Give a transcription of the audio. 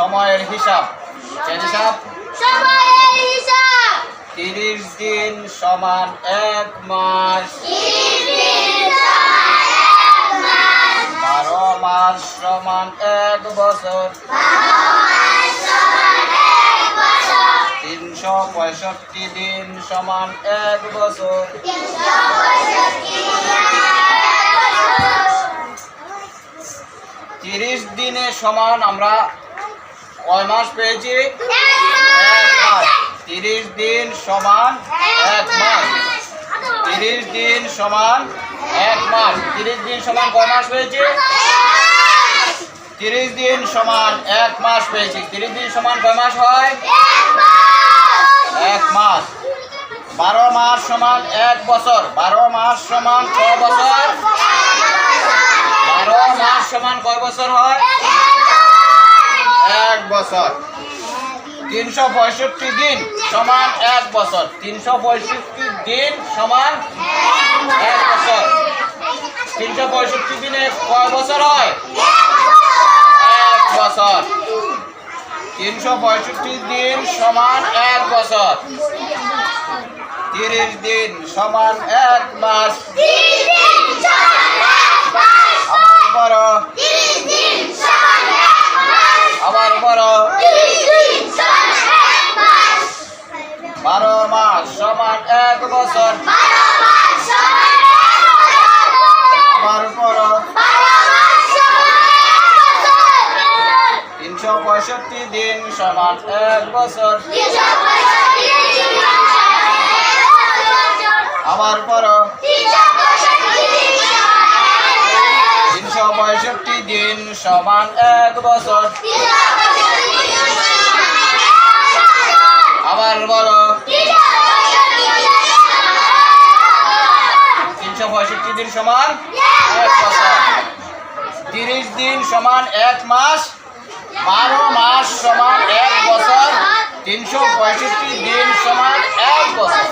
সময়ের হিসাব। হিসাব? সময়ের হিসাব। তিরিশ দিন সমান এক মাস। বারো মাস সমান এক বছর। তিনশো পঁয়ষট্টি দিন সমান এক বছর। তিরিশ দিনে সমান আমরা কয় মাস পেয়েছি? তিরিশ দিন সমান এক মাস। তিরিশ দিন সমান এক মাস। তিরিশ দিন সমান কয় মাস পেয়েছি? তিরিশ দিন সমান এক মাস পেয়েছি। তিরিশ দিন সমান কয় মাস হয়? এক মাস। বারো মাস সমান এক বছর। বারো মাস সমান কয় বছর। বারো মাস সমান কয় বছর হয়? এক বছর। তিনশো পঁয়ষট্টি দিন সমান এক বছর। তিনশো পঁয়ষট্টি দিন সমান এক বছর। তিনশো পঁয়ষট্টি দিনে কয় বছর হয়? এক বছর। তিনশো পঁয়ষট্টি দিন সমান এক বছর। তিরিশ দিন সমান এক মাস। বড় আবার বড় বারো মাস সমান এক বছর। আবার বড় তিনশো পঁয়ষট্টি দিন সমান এক বছর। আবার বড় তিনশো পঁয়ষট্টি দিন সমান এক বছর। পঁয়ষট্টি দিন সমান এক বছর। তিরিশ দিন সমান এক মাস, বারো মাস সমান এক বছর, তিনশো পঁয়ষট্টি দিন সমান এক বছর।